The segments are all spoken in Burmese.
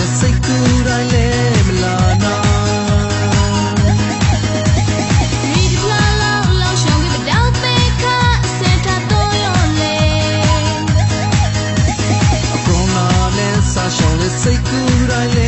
တဲ့စိတ်ကူးတိုင်းလဲမလာနာစိတ်ကူးတိုင်း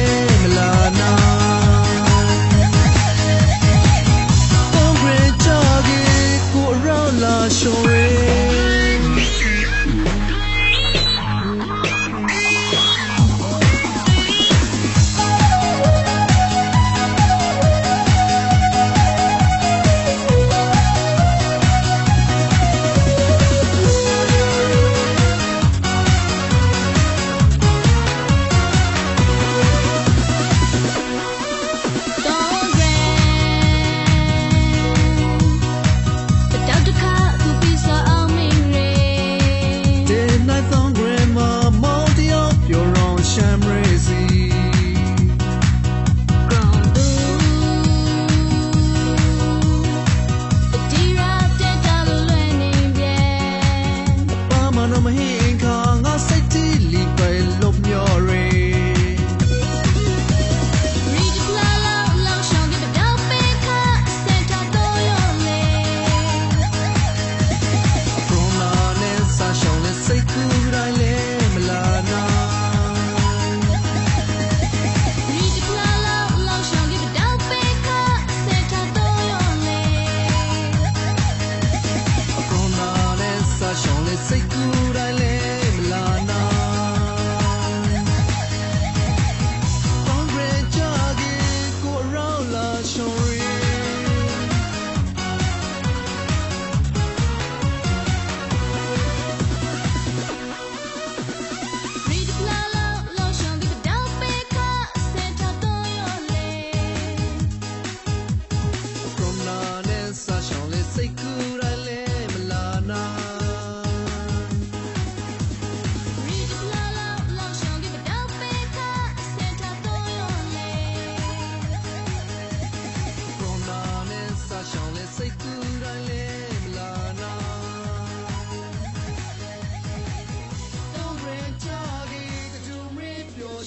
fortaleza y cura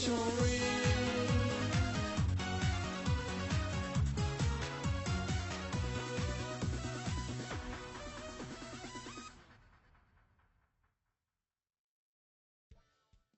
your